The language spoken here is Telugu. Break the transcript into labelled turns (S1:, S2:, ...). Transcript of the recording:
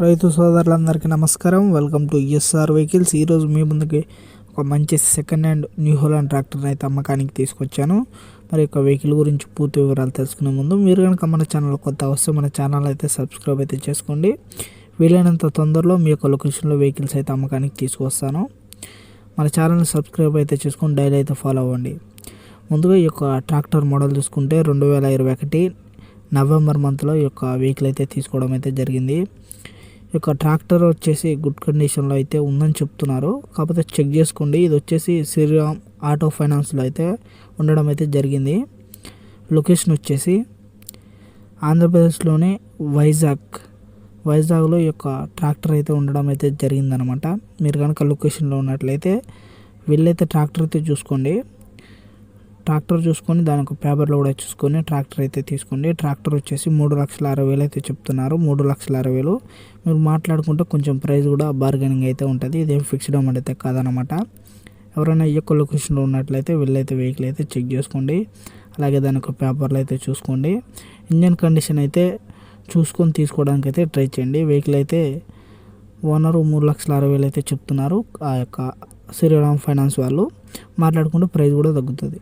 S1: రైతు సోదరులందరికీ నమస్కారం. వెల్కమ్ టు ఎస్ఆర్ వెహికల్స్. ఈరోజు మీ ముందుకి ఒక మంచి second hand New Holland tractor అయితే అమ్మకానికి తీసుకొచ్చాను. మరి యొక్క వెహికల్ గురించి పూర్తి వివరాలు తెలుసుకునే ముందు మీరు కనుక మన ఛానల్ కొత్త వస్తే మన ఛానల్ అయితే సబ్స్క్రైబ్ అయితే చేసుకోండి. వీలైనంత తొందరలో మీ యొక్క లొకేషన్లో వెహికల్స్ అయితే అమ్మకానికి తీసుకొస్తాను. మన ఛానల్ని సబ్స్క్రైబ్ అయితే చేసుకొని డైలీ అయితే ఫాలో అవ్వండి. ముందుగా ఈ యొక్క ట్రాక్టర్ మోడల్ చూసుకుంటే రెండు వేల ఇరవై ఒకటి నవంబర్ మంత్లో ఈ యొక్క వెహికల్ అయితే తీసుకోవడం అయితే జరిగింది. యొక్క ట్రాక్టర్ వచ్చేసి గుడ్ కండిషన్లో అయితే ఉందని చెప్తున్నారు. కాకపోతే చెక్ చేసుకోండి. ఇది వచ్చేసి శ్రీరామ్ ఆటో ఫైనాన్స్లో అయితే ఉండడం అయితే జరిగింది. లొకేషన్ వచ్చేసి ఆంధ్రప్రదేశ్లోని వైజాగ్. వైజాగ్లో ఈ యొక్క ట్రాక్టర్ అయితే ఉండడం అయితే జరిగిందనమాట. మీరు కనుక లొకేషన్లో ఉన్నట్లయితే వెళ్ళైతే ట్రాక్టర్ అయితే చూసుకోండి. ట్రాక్టర్ చూసుకొని దానికి పేపర్లో కూడా చూసుకొని ట్రాక్టర్ అయితే తీసుకోండి. ట్రాక్టర్ వచ్చేసి మూడు లక్షల అరవై వేలు అయితే చెప్తున్నారు. మూడు లక్షల అరవై వేలు. మీరు మాట్లాడుకుంటే కొంచెం ప్రైస్ కూడా బార్గెనింగ్ అయితే ఉంటుంది. ఇదేం ఫిక్స్డ్ అమౌంట్ అయితే కాదనమాట ఎవరైనా ఈ యొక్క లొకేషన్లో ఉన్నట్లయితే వెళ్ళైతే వెహికల్ అయితే చెక్ చేసుకోండి. అలాగే దానికి పేపర్లు అయితే చూసుకోండి. ఇంజన్ కండిషన్ అయితే చూసుకొని తీసుకోవడానికి అయితే ట్రై చేయండి. వెహికల్ అయితే ఓనరు మూడు లక్షల అరవై వేలు అయితే చెప్తున్నారు. ఆ యొక్క శ్రీరామ్ ఫైనాన్స్ వాళ్ళు. మాట్లాడుకుంటే ప్రైస్ కూడా తగ్గుతుంది.